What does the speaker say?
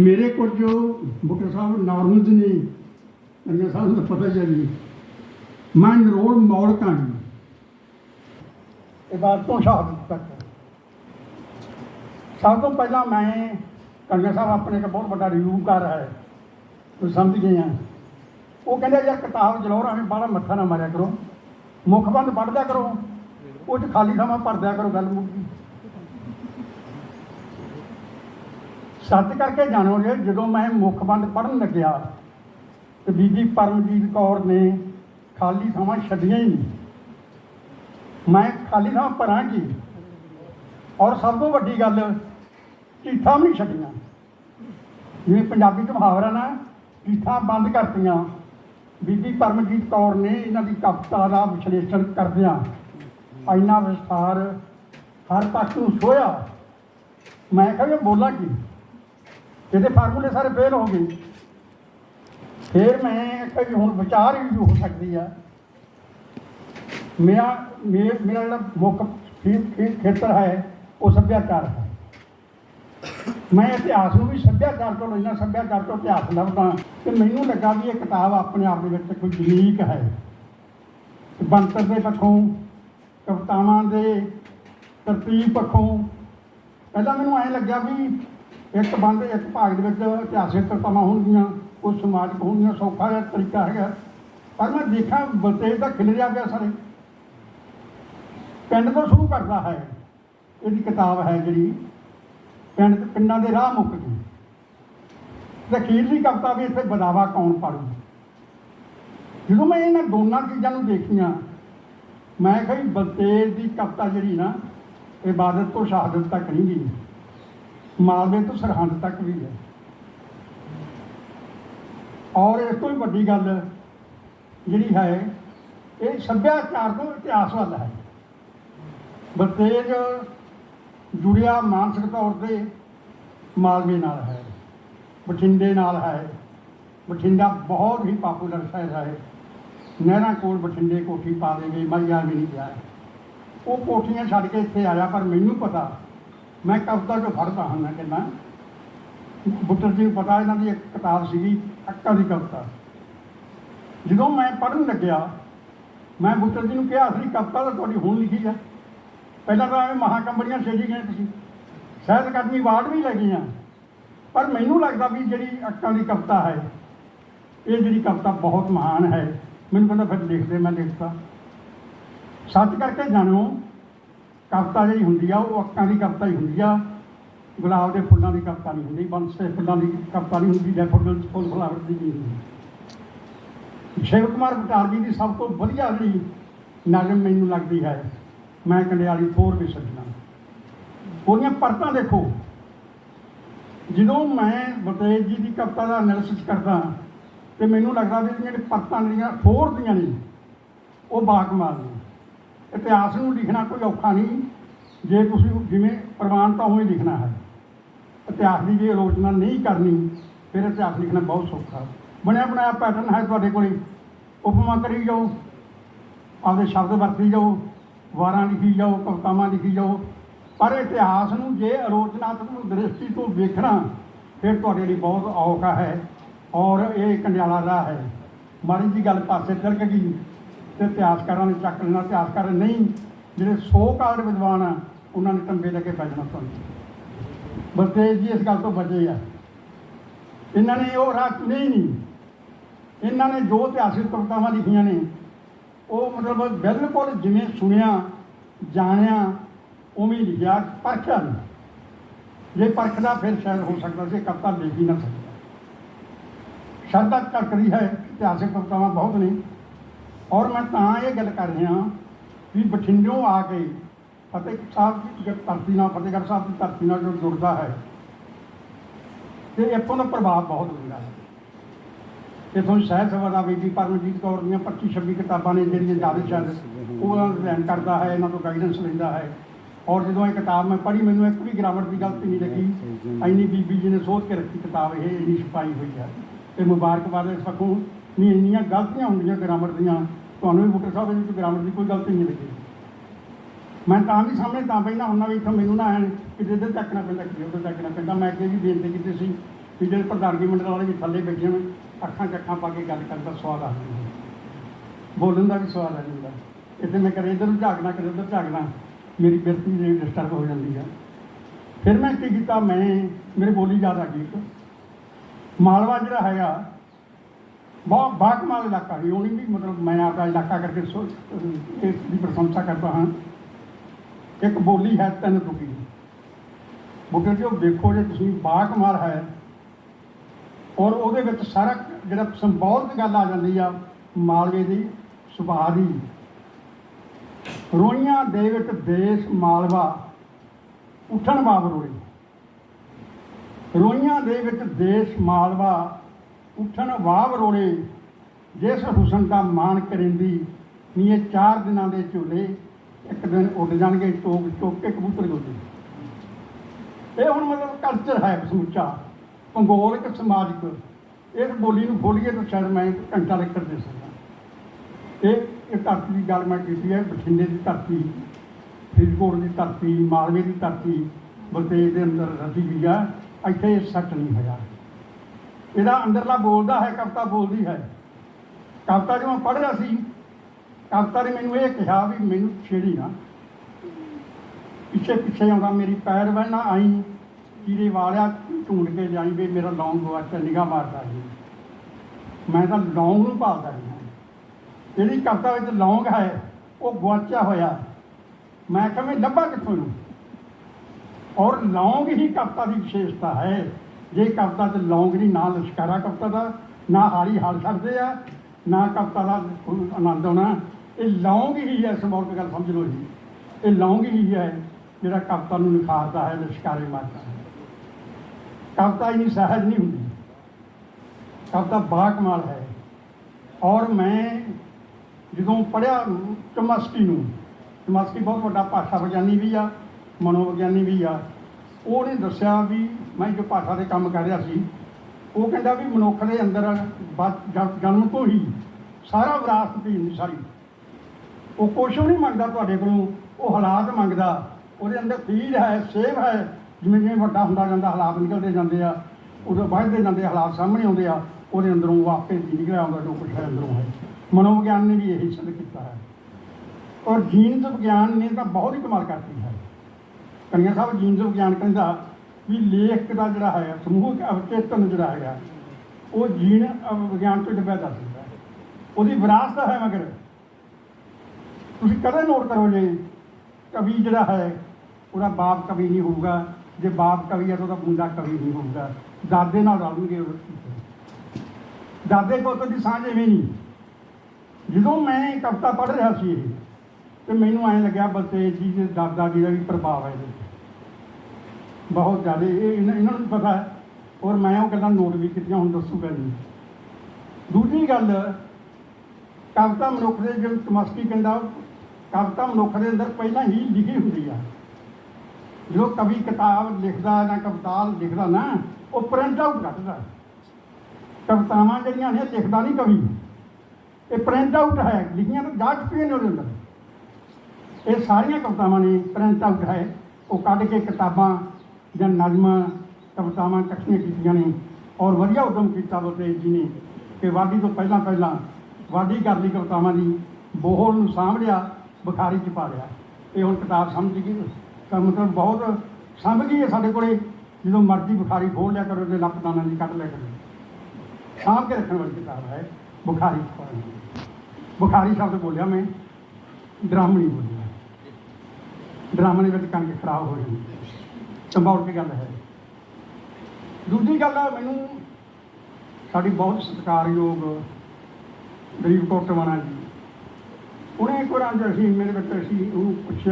ਮੇਰੇ ਕੋਲ ਜੋ ਬੁੱਟਰ ਸਾਹਿਬ ਨਾਰਮਲ ਨੇ ਅੰਨਾ ਸਾਹਿਬ ਨੂੰ ਪਤਾ ਹੀ ਮੈਂ ਨਰੋਲ ਮੌਲਕਾਂ ਜੀ ਇਹ ਬਾਤ ਤੋਂ ਸ਼ਹਾਦਤ ਤੱਕ। ਸਭ ਤੋਂ ਪਹਿਲਾਂ ਮੈਂ ਕੰਗਾ ਸਾਹਿਬ ਆਪਣੇ ਇੱਕ ਬਹੁਤ ਵੱਡਾ ਰਿਵਿਊ ਕਰ ਰਿਹਾ ਹੈ, ਤੁਸੀਂ ਸਮਝ ਗਏ ਆ। ਉਹ ਕਹਿੰਦੇ ਯਾਰ ਕਿਤਾਬ ਜਲੋਰ ਐਵੇਂ ਬਾਹਲਾ ਮੱਥਾ ਨਾ ਮਾਰਿਆ ਕਰੋ। ਮੁੱਖ ਬੰਦ ਪੜ੍ਹ ਕਰੋ। ਉਹ ਚ ਖਾਲੀ ਸਮਾਂ ਭਰਦਿਆ ਕਰੋ ਗੱਲ ਮੁੱਕ ਗਈ ਸੱਚ ਕਰਕੇ ਜਾਣੋਗੇ ਜਦੋਂ ਮੈਂ ਮੁੱਖ ਬੰਦ ਪੜਨ ਲੱਗਿਆ ਤੇ ਬੀਬੀ ਪਰਮਜੀਤ ਕੌਰ ਨੇ ਖਾਲੀ ਥਾਵਾਂ ਛੱਡੀਆਂ ਹੀ ਨਹੀਂ। ਮੈਂ ਖਾਲੀ ਸਮਾਂ ਭਰਾਂਗੀ ਔਰ ਸਭ ਤੋਂ ਵੱਡੀ ਗੱਲ ਚੀਥਾਂ ਵੀ ਨਹੀਂ ਛੱਡੀਆਂ। ਜਿਵੇਂ ਪੰਜਾਬੀ ਚ ਮੁਹਾਵਰਾ ਨਾ ਚੀਥਾਂ ਬੰਦ ਕਰਤੀਆਂ। ਬੀਬੀ ਪਰਮਜੀਤ ਕੌਰ ਨੇ ਇਹਨਾਂ ਦੀ ਕਵਿਤਾ ਦਾ ਵਿਸ਼ਲੇਸ਼ਣ ਕਰਦਿਆਂ ਇੰਨਾ ਵਿਸਥਾਰ ਹਰ ਪੱਖ ਨੂੰ ਸੋਇਆ ਮੈਂ ਕਿਹਾ ਵੀ ਬੋਲਾਂ ਕੀ? ਇਹਦੇ ਫਾਰਮੂਲੇ ਸਾਰੇ ਫੇਲ ਹੋ ਗਏ। ਫਿਰ ਮੈਂ ਕਿਹਾ ਵੀ ਹੁਣ ਵਿਚਾਰ ਹੀ ਹੋ ਸਕਦੀ ਆ। ਮੇਰਾ, ਮੇ- ਮੇਰਾ ਜਿਹੜਾ ਮੁੱਖ ਖੇਤਰ ਹੈ, ਉਹ ਸੱਭਿਆਚਾਰ ਹੈ। ਮੈਂ ਇਤਿਹਾਸ ਨੂੰ ਵੀ ਸੱਭਿਆਚਾਰ ਤੋਂ ਲੈਣਾ ਸੱਭਿਆਚਾਰ ਤੋਂ ਇਤਿਹਾਸ ਲੱਭਦਾ ਤੇ ਮੈਨੂੰ ਲੱਗਾ ਵੀ ਇਹ ਕਿਤਾਬ ਆਪਣੇ ਆਪ ਦੇ ਵਿੱਚ ਕੋਈ ਯੂਨੀਕ ਹੈ। ਬਣਤਰ ਦੇ ਪੱਖੋਂ, ਕਵਿਤਾਵਾਂ ਦੇ ਤਰਤੀਬ ਪੱਖੋਂ। ਪਹਿਲਾਂ ਮੈਨੂੰ ਐਂ ਲੱਗਿਆ ਵੀ ਇੱਕ ਬੰਦ ਇੱਕ ਭਾਗ ਦੇ ਵਿੱਚ ਇਤਿਹਾਸਿਕ ਕਵਿਤਾਵਾਂ ਹੋਣਗੀਆਂ ਕੁਝ ਸਮਾਜਿਕ ਹੋਣਗੀਆਂ, ਸੌਖਾ ਜਿਹਾ ਤਰੀਕਾ ਹੈਗਾ। ਪਰ ਮੈਂ ਦੇਖਾਂ ਬਲਤੇਜ ਦਾ ਖਿਲਰਿਆ ਪਿਆ ਸਾਰੇ। ਪਿੰਡ ਤੋਂ ਸ਼ੁਰੂ ਕਰਦਾ ਹੈ। ਇਹਦੀ ਕਿਤਾਬ ਹੈ ਜਿਹੜੀ, ਪਿੰਡ ਪਿੰਡਾਂ ਦੇ ਰਾਹ ਮੁੱਕ ਗਈ ਤੇ ਅਖੀਰਲੀ ਕਵਿਤਾ ਵੀ ਇੱਥੇ ਬਦਾਵਾ ਕੌਣ ਪੜੂ ਜਦੋਂ ਮੈਂ ਇਹਨਾਂ ਦੋਨਾਂ ਚੀਜ਼ਾਂ ਨੂੰ ਦੇਖੀਆਂ, ਮੈਂ ਕਿਹਾ ਵੀ ਬਲਤੇਜ ਦੀ ਕਵਿਤਾ ਜਿਹੜੀ ਨਾ, ਇਬਾਦਤ ਤੋਂ ਸ਼ਹਾਦਤ ਤੱਕ ਨਹੀਂ ਗਈ। ਮਾਲਵੇ ਤੋਂ ਸਰਹੰਦ ਤੱਕ ਵੀ ਹੈ। ਔਰ ਇਸ ਤੋਂ ਵੀ ਵੱਡੀ ਗੱਲ ਜਿਹੜੀ ਹੈ, ਇਹ ਸੱਭਿਆਚਾਰ ਤੋਂ ਇਤਿਹਾਸ ਵੱਲ ਹੈ। ਬਰਤੇਜ ਜੁੜਿਆ ਮਾਨਸਿਕ ਤੌਰ ਤੇ ਮਾਲਵੇ ਨਾਲ ਹੈ, ਬਠਿੰਡੇ ਨਾਲ ਹੈ। ਬਠਿੰਡਾ ਬਹੁਤ ਹੀ ਪਾਪੂਲਰ ਸ਼ਹਿਰ ਹੈ। ਨਹਿਰਾਂ ਕੋਲ ਬਠਿੰਡੇ ਕੋਠੀ ਪਾ ਦੇਵੇ, ਮਾਈਆ ਵੀ ਨਹੀਂ ਗਿਆ। ਉਹ ਕੋਠੀਆਂ ਛੱਡ ਕੇ ਇੱਥੇ ਆਇਆ, ਪਰ ਮੈਨੂੰ ਪਤਾ ਮੈਂ ਕਵਿਤਾ ਚੋਂ ਫੜਦਾ ਹਾਂ, ਮੈਂ ਕਹਿੰਦਾ ਬੁੱਟਰ ਜੀ ਨੂੰ ਪਤਾ ਇਹਨਾਂ ਦੀ ਇੱਕ ਕਿਤਾਬ ਸੀਗੀ, ਅੱਕਾ ਦੀ ਕਵਿਤਾ। ਜਦੋਂ ਮੈਂ ਪੜ੍ਹਨ ਲੱਗਿਆ, ਮੈਂ ਬੁੱਟਰ ਜੀ ਨੂੰ ਕਿਹਾ ਅਸਲੀ ਕਵਿਤਾ ਤਾਂ ਤੁਹਾਡੀ ਹੁਣ ਲਿਖੀ ਆ। ਪਹਿਲਾਂ ਤਾਂ ਐਵੇਂ ਮਹਾਕੰਬਣੀਆਂ ਛੇੜੀ ਗਏ ਤੁਸੀਂ। ਸਾਹਿਤ ਅਕਾਦਮੀ ਅਵਾਰਡ ਵੀ ਲੈ ਗਈਆਂ। ਪਰ ਮੈਨੂੰ ਲੱਗਦਾ ਵੀ ਜਿਹੜੀ ਅੱਕਾਂ ਦੀ ਕਵਿਤਾ ਹੈ, ਇਹ ਜਿਹੜੀ ਕਵਿਤਾ ਬਹੁਤ ਮਹਾਨ ਹੈ। ਮੈਨੂੰ ਕਹਿੰਦਾ, ਫਿਰ ਲਿਖਦੇ ਮੈਂ ਲਿਖਤਾ। ਸੱਚ ਕਰਕੇ ਜਾਣੋ ਕਵਿਤਾ ਜਿਹੜੀ ਹੁੰਦੀ ਆ, ਉਹ ਅੱਖਾਂ ਦੀ ਕਵਿਤਾ ਹੀ ਹੁੰਦੀ ਆ। ਗੁਲਾਬ ਦੇ ਫੁੱਲਾਂ ਦੀ ਕਵਿਤਾ ਨਹੀਂ ਹੁੰਦੀ ਬੰਸ ਦੇ ਫੁੱਲਾਂ ਦੀ ਕਵਿਤਾ ਨਹੀਂ ਹੁੰਦੀ ਡੈਫੋਡਿਲਸ ਫੁੱਲ ਫਲਾਵਰ ਦੀ ਨਹੀਂ ਹੁੰਦੀ। ਸ਼ਿਵ ਕੁਮਾਰ ਬਟਾਲਵੀ ਦੀ ਸਭ ਤੋਂ ਵਧੀਆ ਜਿਹੜੀ ਨਜ਼ਮ ਮੈਨੂੰ ਲੱਗਦੀ ਹੈ, ਮੈਂ ਕੰਡਿਆਲੀ ਥੋਰ ਵੀ ਸੱਜਣਾ। ਉਹਦੀਆਂ ਪਰਤਾਂ ਦੇਖੋ। ਜਦੋਂ ਮੈਂ ਬਟੇਜ ਜੀ ਦੀ ਕਵਿਤਾ ਦਾ ਐਨਾਲਿਸਿਸ ਕਰਦਾ, ਤੇ ਮੈਨੂੰ ਲੱਗਦਾ ਵੀ ਇਹਦੀਆਂ ਜਿਹੜੀਆਂ ਪਰਤਾਂ ਜਿਹੜੀਆਂ ਥੋਰ ਦੀਆਂ ਨੇ, ਉਹ ਬਾਕਮਾਲ ਨੇ। ਇਤਿਹਾਸ ਨੂੰ ਲਿਖਣਾ ਕੋਈ ਔਖਾ ਨਹੀਂ। ਜੇ ਤੁਸੀਂ ਜਿਵੇਂ ਪ੍ਰਵਾਨਤਾ ਉਵੇਂ ਲਿਖਣਾ ਹੈ। ਇਤਿਹਾਸ ਦੀ ਜੇ ਆਲੋਚਨਾ ਨਹੀਂ ਕਰਨੀ, ਫਿਰ ਇਤਿਹਾਸ ਲਿਖਣਾ ਬਹੁਤ ਸੌਖਾ ਬਣਿਆ ਬਣਾਇਆ ਪੈਟਰਨ ਹੈ ਤੁਹਾਡੇ ਕੋਲ। ਉਪਮਾ ਕਰੀ ਜਾਓ, ਆਪਦੇ ਸ਼ਬਦ ਵਰਤੀ ਜਾਓ, ਵਾਰਾਂ ਲਿਖੀ ਜਾਓ, ਕਵਿਤਾਵਾਂ ਲਿਖੀ ਜਾਓ। ਪਰ ਇਤਿਹਾਸ ਨੂੰ ਜੇ ਆਲੋਚਨਾਤਮਕ ਦ੍ਰਿਸ਼ਟੀ ਤੋਂ ਵੇਖਣਾ, ਫਿਰ ਤੁਹਾਡੇ ਲਈ ਬਹੁਤ ਔਖਾ ਹੈ। ਔਰ ਇਹ ਕੰਡਿਆਲਾ ਰਾਹ ਹੈ। ਮਾੜੀ ਜੀ ਗੱਲ ਪਾਸੇ ਤਿਲਕ ਗਈ। ਤੇ ਇਤਿਹਾਸਕਾਰਾਂ ਨੇ ਚੱਕ ਲੈਣਾ ਇਤਿਹਾਸਕਾਰ ਨਹੀਂ, ਜਿਹੜੇ ਸੌ ਕਾਲ ਵਿਦਵਾਨ ਆ, ਉਹਨਾਂ ਨੇ ਟੰਬੇ ਲੈ ਕੇ ਬੈਠਣਾ ਤੁਹਾਨੂੰ। ਬਲਤੇਜ ਜੀ ਇਸ ਗੱਲ ਤੋਂ ਬਚੇ ਆ। ਇਹਨਾਂ ਨੇ ਉਹ ਰਾਹ ਚੁਣੇ ਹੀ ਨਹੀਂ। ਇਹਨਾਂ ਨੇ ਜੋ ਇਤਿਹਾਸਿਕ ਕਵਿਤਾਵਾਂ ਲਿਖੀਆਂ ਨੇ, ਉਹ ਮਤਲਬ ਬਿਲਕੁਲ ਜਿਵੇਂ ਸੁਣਿਆ, ਜਾਣਿਆ, ਉਵੇਂ ਹੀ ਲਿਖਿਆ, ਪਰਖਿਆ ਨਹੀਂ। ਜੇ ਪਰਖਦਾ ਫਿਰ ਸ਼ਾਇਦ ਹੋ ਸਕਦਾ ਸੀ, ਕਵਿਤਾ ਲਿਖ ਹੀ ਨਾ ਸਕਦਾ। ਸ਼ਰਧਾ ਘਟਦੀ ਹੈ ਇਤਿਹਾਸਿਕ ਕਵਿਤਾਵਾਂ ਬਹੁਤ ਨੇ। ਔਰ ਮੈਂ ਤਾਂ ਇਹ ਗੱਲ ਕਰ ਰਿਹਾ ਵੀ ਬਠਿੰਡਿਓਂ ਆ ਕੇ ਫਤਿਹ ਸਾਹਿਬ ਦੀ ਧਰਤੀ ਨਾਲ, ਫਤਿਹਗੜ੍ਹ ਸਾਹਿਬ ਦੀ ਧਰਤੀ ਨਾਲ ਜੋ ਜੁੜਦਾ ਹੈ, ਤੇ ਇੱਥੋਂ ਦਾ ਪ੍ਰਭਾਵ ਬਹੁਤ ਹੁੰਦਾ ਹੈ। ਇੱਥੋਂ ਦੀ ਸਭਾ ਦਾ ਬੀਬੀ ਪਰਮਜੀਤ ਕੌਰ ਦੀਆਂ 25 26 ਕਿਤਾਬਾਂ ਨੇ ਜਿਹੜੀਆਂ ਜ਼ਿਆਦਾ ਸ਼ਾਇਦ ਉਹਨਾਂ ਨੂੰ ਲੈਣ ਕਰਦਾ ਹੈ, ਇਹਨਾਂ ਤੋਂ ਗਾਈਡੈਂਸ ਲੈਂਦਾ ਹੈ। ਔਰ ਜਦੋਂ ਇਹ ਕਿਤਾਬ ਮੈਂ ਪੜ੍ਹੀ, ਮੈਨੂੰ ਇੱਕ ਵੀ ਗਰਾਮਰ ਦੀ ਗਲਤੀ ਨਹੀਂ ਲੱਗੀ। ਇੰਨੀ ਬੀਬੀ ਜੀ ਨੇ ਸੋਚ ਕੇ ਰੱਖੀ ਕਿਤਾਬ, ਇਹ ਇੰਨੀ ਛਪਾਈ ਹੋਈ ਹੈ। ਤੇ ਮੁਬਾਰਕਬਾਦ ਇਸ ਪੱਖੋਂ ਨਹੀਂ, ਇੰਨੀਆਂ ਗਲਤੀਆਂ ਹੁੰਦੀਆਂ ਗਰਾਮਰ ਦੀਆਂ ਤੁਹਾਨੂੰ ਵੀ ਬੁੱਟਰ ਸਾਹਿਬ ਦੇ ਵਿੱਚ ਗ੍ਰਾਮਰ ਦੀ ਕੋਈ ਗਲਤੀ ਨਹੀਂ ਲੱਗੀ। ਮੈਂ ਤਾਂ ਵੀ ਸਾਹਮਣੇ ਤਾਂ ਪਹਿਲਾਂ ਹੁੰਦਾ ਵੀ ਇੱਥੋਂ ਮੈਨੂੰ ਨਾ ਆਣ ਕਿ ਜਿੱਧਰ ਚੱਕਣਾ ਪੈਂਦਾ ਕਿ ਉਧਰ ਚੱਕਣਾ ਪੈਂਦਾ। ਮੈਂ ਅੱਗੇ ਵੀ ਬੇਨਤੀ ਕੀਤੀ ਸੀ ਵੀ ਜਿਹੜੇ ਪ੍ਰਧਾਨਗੀ ਮੰਡਲ ਵਾਲੇ ਵੀ ਥੱਲੇ ਬੈਠੇ ਨੇ ਅੱਖਾਂ ਚੱਖਾਂ ਪਾ ਕੇ ਗੱਲ ਕਰਨ ਦਾ ਸਵਾਦ ਆ ਜਾਂਦਾ। ਬੋਲਣ ਦਾ ਵੀ ਸਵਾਦ ਆ ਜਾਂਦਾ। ਇੱਥੇ ਮੈਂ ਕਦੇ ਇੱਧਰ ਨੂੰ ਝਾਕਣਾ ਕਦੇ ਉੱਧਰ ਝਾਕਣਾ ਮੇਰੀ ਬਿਰਤੀ ਜਿਹੜੀ ਡਿਸਟਰਬ ਹੋ ਜਾਂਦੀ ਆ। ਫਿਰ ਮੈਂ ਕੀ ਕੀਤਾ? ਮੈਂ, ਮੇਰੇ ਬੋਲੀ ਯਾਦ ਆ ਗਈ ਮਾਲਵਾ ਜਿਹੜਾ ਹੈਗਾ ਬਹੁਤ ਬਾਕਮਾਲ ਇਲਾਕਾ ਹੈ ਉਹ ਵੀ ਮਤਲਬ ਮੈਂ ਆਪਦਾ ਇਲਾਕਾ ਕਰਕੇ ਸੋ ਇਸ ਦੀ ਪ੍ਰਸ਼ੰਸਾ ਕਰਦਾ ਹਾਂ। ਇੱਕ ਬੋਲੀ ਹੈ ਤਿੰਨ ਤੁਕੀ ਬੁੱਢੇ ਜੀ, ਉਹ ਦੇਖੋ ਜੇ ਤੁਸੀਂ ਬਾਗਮਾਲ ਹੈ। ਔਰ ਉਹਦੇ ਵਿੱਚ ਸਾਰਾ ਜਿਹੜਾ ਸੰਬੋਧਕ ਗੱਲ ਆ ਜਾਂਦੀ ਆ, ਮਾਲਵੇ ਦੀ, ਸੁਭਾਅ ਦੀ। ਰੋਈਆਂ ਦੇ ਵਿੱਚ ਦੇਸ਼ ਮਾਲਵਾ, ਉਠਣ ਬਾਬਰੋੜੇ ਰੋਈਆਂ ਦੇ ਵਿੱਚ ਦੇਸ਼ ਮਾਲਵਾ ਉਠਣ ਵਾਵ ਰੋੜੇ ਜਿਸ ਹੁਸਨ ਦਾ ਮਾਣ ਕਰਿੰਦੀ, ਨੀਏ ਚਾਰ ਦਿਨਾਂ ਦੇ ਝੂਲੇ, ਇੱਕ ਦਿਨ ਉੱਡ ਜਾਣਗੇ ਚੋਕ ਟੋਕ ਕੇ ਕਬੂਤਰ ਗੋਦੇ ਇਹ ਹੁਣ ਮਤਲਬ ਕਲਚਰ ਹੈ ਸਮੁੱਚਾ, ਭੂਗੋਲਿਕ, ਸਮਾਜਿਕ। ਇਸ ਬੋਲੀ ਨੂੰ ਬੋਲੀਏ ਤਾਂ ਸ਼ਾਇਦ ਮੈਂ ਘੰਟਾ ਲਿਖਰ ਦੇ ਸਕਦਾ। ਇਹ ਇਹ ਧਰਤੀ ਦੀ ਗੱਲ ਮੈਂ ਕੀਤੀ ਹੈ, ਬਠਿੰਡੇ ਦੀ ਧਰਤੀ, ਫਰੀਦਕੋਟ ਦੀ ਧਰਤੀ, ਮਾਲਵੇ ਦੀ ਧਰਤੀ ਬਲਤੇਜ ਦੇ ਅੰਦਰ ਰਚੀ ਗਈ ਆ, ਇੱਥੇ ਇਹ ਸੱਚ ਨਹੀਂ ਹੋਇਆ। ਇਹਦਾ ਅੰਦਰਲਾ ਬੋਲਦਾ ਹੈ, ਕਵਿਤਾ ਬੋਲਦੀ ਹੈ। ਕਵਿਤਾ ਜਦੋਂ ਪੜ੍ਹ ਰਿਹਾ ਸੀ, ਕਵਿਤਾ ਨੇ ਮੈਨੂੰ ਇਹ ਕਿਹਾ ਵੀ ਮੈਨੂੰ ਛੇੜੀ ਨਾ। ਪਿੱਛੇ ਪਿੱਛੇ ਆਉਂਦਾ ਮੇਰੀ ਪੈਰ ਵਹਿਣਾ ਆਈ ਕੀਰੇ ਵਾਲਿਆ ਢੂੰਡ ਕੇ ਜਾਈ ਵੀ ਮੇਰਾ ਲੌਂਗ ਗਵਾਚਾ ਨਿਗਾਹ ਮਾਰਦਾ ਜੀ ਮੈਂ ਤਾਂ ਲੌਂਗ ਨੂੰ ਭਾਲਦਾ ਰਿਹਾ ਜਿਹੜੀ ਕਵਿਤਾ ਵਿੱਚ ਲੌਂਗ ਹੈ, ਉਹ ਗਵਾਚਿਆ ਹੋਇਆ। ਮੈਂ ਕਿਹਾ ਮੈਂ ਲੱਭਾਂ ਕਿੱਥੋਂ ਨੂੰ ਔਰ ਲੌਂਗ ਹੀ ਕਵਿਤਾ ਦੀ ਵਿਸ਼ੇਸ਼ਤਾ ਹੈ। ਜੇ ਕਵਿਤਾ 'ਚ ਲੌਂਗ ਨਹੀਂ, ਨਾ ਲਸ਼ਕਾਰਾ ਕਵਿਤਾ ਦਾ, ਨਾ ਹਾਰੀ ਹਾਲ ਛੱਡਦੇ ਆ, ਨਾ ਕਵਿਤਾ ਦਾ ਆਨੰਦ ਆਉਣਾ। ਇਹ ਲੌਂਗ ਹੀ ਹੈ ਸਮੌਰਕ ਗੱਲ ਸਮਝ ਲਓ ਜੀ। ਇਹ ਲੌਂਗ ਹੀ ਹੈ, ਜਿਹੜਾ ਕਵਿਤਾ ਨੂੰ ਨਿਖਾਰਦਾ ਹੈ, ਲਸ਼ਕਾਰੇ ਮਾਰਦਾ ਹੈ। ਕਵਿਤਾ ਇੰਨੀ ਸਹਿਜ ਨਹੀਂ ਹੁੰਦੀ। ਕਵਿਤਾ ਬਾ ਕਮਾਲ ਹੈ। ਔਰ ਮੈਂ ਜਦੋਂ ਪੜਿਆ ਚਮਸਕੀ ਨੂੰ, ਚਮਸਕੀ ਬਹੁਤ ਵੱਡਾ ਭਾਸ਼ਾ ਵਿਗਿਆਨੀ ਵੀ ਆ, ਮਨੋਵਿਗਿਆਨੀ ਵੀ ਆ ਉਹਨੇ ਦੱਸਿਆ ਵੀ ਮੈਂ ਜੋ ਭਾਸ਼ਾ ਦੇ ਕੰਮ ਕਰ ਰਿਹਾ ਸੀ। ਉਹ ਕਹਿੰਦਾ ਵੀ ਮਨੁੱਖ ਦੇ ਅੰਦਰ ਬ- ਜਨਮ ਤੋਂ ਹੀ ਸਾਰਾ ਵਿਰਾਸਤ ਹੀ ਸਾਰੀ। ਉਹ ਕੁਛ ਨਹੀਂ ਮੰਗਦਾ ਤੁਹਾਡੇ ਕੋਲੋਂ। ਉਹ ਹਾਲਾਤ ਮੰਗਦਾ। ਉਹਦੇ ਅੰਦਰ ਫੀਲ ਹੈ ਸੇਵ ਹੈ, ਜਿਵੇਂ ਜਿਵੇਂ ਵੱਡਾ ਹੁੰਦਾ ਜਾਂਦਾ, ਹਾਲਾਤ ਨਿਕਲਦੇ ਜਾਂਦੇ ਆ। ਉਦੋਂ ਵੱਧਦੇ ਜਾਂਦੇ ਹਾਲਾਤ ਸਾਹਮਣੇ ਆਉਂਦੇ ਆ। ਉਹਦੇ ਅੰਦਰੋਂ ਆਪੇ ਹੀ ਨਿਕਲਿਆ ਆਉਂਦਾ ਜੋ ਕੁਛ ਹੈ ਅੰਦਰੋਂ ਹੈ। ਮਨੋਵਿਗਿਆਨ ਨੇ ਵੀ ਇਹੀ ਸਿੱਧ ਕੀਤਾ ਹੈ। ਔਰ ਜੀਨਸ ਵਿਗਿਆਨ ਨੇ ਤਾਂ ਬਹੁਤ ਹੀ ਕਮਾਲ ਕਰਤੀ ਹੈ। ਕਨਿਆ ਸਾਹਿਬ ਜੀਨਸ ਵਿਗਿਆਨ ਕਹਿੰਦਾ ਵੀ ਲੇਖ ਦਾ ਜਿਹੜਾ ਹੈ ਸਮੂਹਕ ਅਵਚੇਤਨ ਜਿਹੜਾ ਹੈਗਾ, ਉਹ ਜੀਣ ਵਿਗਿਆਨ ਤੋਂ ਡੱਬਿਆ ਜਾ ਉਹਦੀ ਵਿਰਾਸਤ ਹੈ ਮਗਰ। ਤੁਸੀਂ ਕਦੇ ਨੋਟ ਕਰੋ ਜੇ ਕਵੀ ਜਿਹੜਾ ਹੈ, ਉਹਦਾ ਬਾਪ ਕਵੀ ਨਹੀਂ ਹੋਊਗਾ, ਜੇ ਬਾਪ ਕਵੀ ਹੈ ਤਾਂ ਉਹਦਾ ਮੁੰਡਾ ਕਵੀ ਨਹੀਂ ਹੋਊਗਾ। ਦਾਦੇ ਨਾਲ ਰਲਣਗੇ ਦਾਦੇ ਕੋਲ ਦੀ ਸਾਂਝ ਐਵੇਂ ਨਹੀਂ। ਜਦੋਂ ਮੈਂ ਕਵਿਤਾ ਪੜ੍ਹ ਰਿਹਾ ਸੀ ਇਹ, ਤੇ ਮੈਨੂੰ ਐਂ ਲੱਗਿਆ ਬਲਤੇਜ ਜੀ ਦੇ ਦਾਦਾ ਜੀ ਦਾ ਵੀ ਪ੍ਰਭਾਵ ਹੈ ਇਹਦੇ ਬਹੁਤ ਜ਼ਿਆਦਾ। ਇਹ ਇਹਨਾਂ ਇਹਨਾਂ ਨੂੰ ਵੀ ਪਤਾ ਹੈ। ਔਰ ਮੈਂ ਉਹ ਗੱਲਾਂ ਨੋਟ ਵੀ ਕੀਤੀਆਂ, ਹੁਣ ਦੱਸੂਗਾ ਜੀ ਦੂਜੀ ਗੱਲ, ਕਵਿਤਾ ਮਨੁੱਖ ਦੇ ਜਿਵੇਂ ਤਮਸਕੀ ਕਹਿੰਦਾ ਕਵਿਤਾ ਮਨੁੱਖ ਦੇ ਅੰਦਰ ਪਹਿਲਾਂ ਹੀ ਲਿਖੀ ਹੁੰਦੀ ਆ। ਜੋ ਕਵੀ ਕਿਤਾਬ ਲਿਖਦਾ ਜਾਂ ਕਵਿਤਾ ਲਿਖਦਾ ਨਾ, ਉਹ ਪ੍ਰਿੰਟ ਆਊਟ ਕੱਢਦਾ ਕਵਿਤਾਵਾਂ ਜਿਹੜੀਆਂ ਨੇ, ਲਿਖਦਾ ਨਹੀਂ ਕਵੀ। ਇਹ ਪ੍ਰਿੰਟ ਆਊਟ ਹੈ, ਲਿਖੀਆਂ ਤਾਂ ਜਾ ਚੁੱਕੀਆਂ ਨੇ ਉਹਦੇ ਅੰਦਰ। ਇਹ ਸਾਰੀਆਂ ਕਵਿਤਾਵਾਂ ਨੇ ਪ੍ਰਿੰਟ ਆਊਟ ਹੈ। ਉਹ ਕੱਢ ਕੇ ਕਿਤਾਬਾਂ ਜਾਂ ਨਜ਼ਮਾਂ, ਕਵਿਤਾਵਾਂ ਇਕੱਠੀਆਂ ਕੀਤੀਆਂ ਨੇ ਔਰ ਵਧੀਆ ਉਦਮ ਕੀਤਾ ਬਲਤੇਜ ਜੀ ਨੇ ਕਿ ਵਾਢੀ ਤੋਂ ਪਹਿਲਾਂ ਪਹਿਲਾਂ ਵਾਢੀ ਕਰ ਲਈ ਕਵਿਤਾਵਾਂ ਦੀ ਬੋਹਲ ਨੂੰ ਸਾਂਭ ਲਿਆ, ਬੁਖਾਰੀ ਚ ਪਾ ਲਿਆ। ਇਹ ਹੁਣ ਕਿਤਾਬ ਸਮਝ ਗਈ ਤਾਂ ਮਤਲਬ ਬਹੁਤ ਸਮਝ ਗਈ ਹੈ ਸਾਡੇ ਕੋਲੇ। ਜਦੋਂ ਮਰਜ਼ੀ ਬੁਖਾਰੀ ਖੋਲ ਲਿਆ ਕਰੋ ਤੇ ਲੱਪਦਾਨਾਂ ਦੀ ਕੱਢ ਲਿਆ ਕਰੋ। ਸਾਂਭ ਕੇ ਰੱਖਣ ਵਾਲੀ ਕਿਤਾਬ ਹੈ, ਬੁਖਾਰੀ ਚ ਪੜ੍ਹਨੀ ਬੁਖਾਰੀ ਸ਼ਬਦ ਬੋਲਿਆ ਮੈਂ ਡਰਾਮਣੀ ਬੋਲਿਆ। ਡਰਾਮਣੀ ਵਿੱਚ ਕਣਕ ਖਰਾਬ ਹੋ ਜਾਂਦੀ ਸੰਭਾਲ ਕੇ ਗੱਲ ਹੈ। ਦੂਜੀ ਗੱਲ ਮੈਨੂੰ ਸਾਡੀ ਬਹੁਤ ਸਤਿਕਾਰਯੋਗ ਗਰੀਬ ਕੋਟਵਾਨਾ ਜੀ। ਉਹਨੇ ਇੱਕ ਵਾਰ ਅੱਜ ਅਸੀਂ ਮੇਰੇ ਬੱਚੇ ਸੀ ਉਹਨੂੰ ਪੁੱਛਿਆ